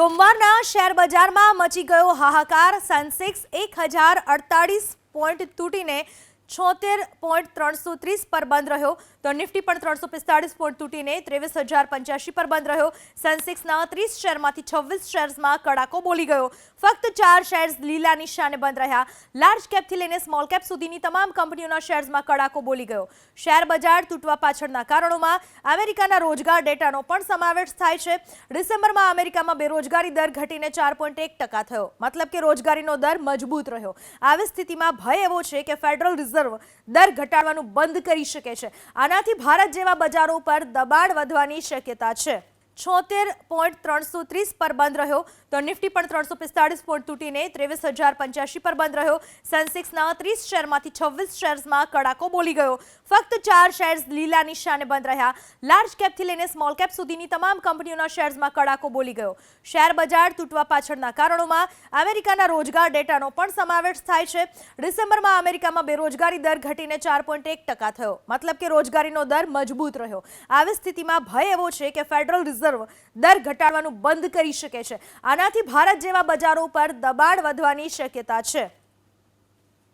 સોમવારના શેર બજારમાં મચી ગયો હાહાકાર. સેન્સેક્સ એક હજાર અડતાળીસ પોઈન્ટ તૂટીને છોતેર પોઈન્ટ ત્રણસો ત્રીસ પર બંધ રહ્યો. તો નિફ્ટી પણ ત્રણસો પિસ્તાળીસ પોઈન્ટ તૂટીને ત્રેવીસ હજાર પંચ્યાસી પર બંધ રહ્યો. સેન્સેક્સના ત્રીસ શેરમાંથી છવ્વીસ શેર્સમાં કડાકો બોલી ગયો. ફક્ત ચાર શેર્સ લીલા નિશાને બંધ રહ્યા. લાર્જ કેપથી લઈને સ્મોલ કેપ સુધીની તમામ કંપનીઓના શેર્સમાં કડાકો બોલી ગયો. શેર બજાર તૂટવા પાછળના કારણોમાં અમેરિકાના રોજગાર ડેટાનો પણ સમાવેશ થાય છે. ડિસેમ્બરમાં અમેરિકામાં બેરોજગારી દર ઘટીને ચાર પોઈન્ટ એક ટકા થયો. મતલબ કે રોજગારીનો દર મજબૂત રહ્યો. આવી સ્થિતિમાં ભય એવો છે કે ફેડરલ રિઝર્વ દર ઘટાડવાનું બંધ કરી શકે છે. આનાથી ભારત જેવા બજારો પર દબાણ વધવાની શક્યતા છે. છોતેર પોઈન્ટ ત્રણસો ત્રીસ પર બંધ રહ્યો. તો નિફ્ટી પણ ત્રણસો પિસ્તાળીસ પોઈન્ટ તૂટીને ત્રેવીસ હજાર પંચ્યાસી પર બંધ રહ્યો. સેન્સેક્સના ત્રીસ શેરમાંથી છવ્વીસ શેર્સમાં કડાકો બોલી ગયો. ફક્ત ચાર શેર્સ લીલા નિશાને બંધ રહ્યા. લાર્જ કેપથી લઈને સ્મોલ કેપ સુધીની તમામ કંપનીઓના શેર્સમાં કડાકો બોલી ગયો. શેર બજાર તૂટવા પાછળના કારણોમાં અમેરિકાના રોજગાર ડેટાનો પણ સમાવેશ થાય છે. ડિસેમ્બરમાં અમેરિકામાં બેરોજગારી દર ઘટીને ચાર પોઈન્ટ એક ટકા થયો. મતલબ કે રોજગારીનો દર મજબૂત રહ્યો. આવી સ્થિતિમાં ભય એવો છે કે ફેડરલ રિઝર્વ દર ઘટાડવાનું બંધ કરી શકે છે. આનાથી ભારત જેવા બજારો પર દબાણ વધવાની શક્યતા છે.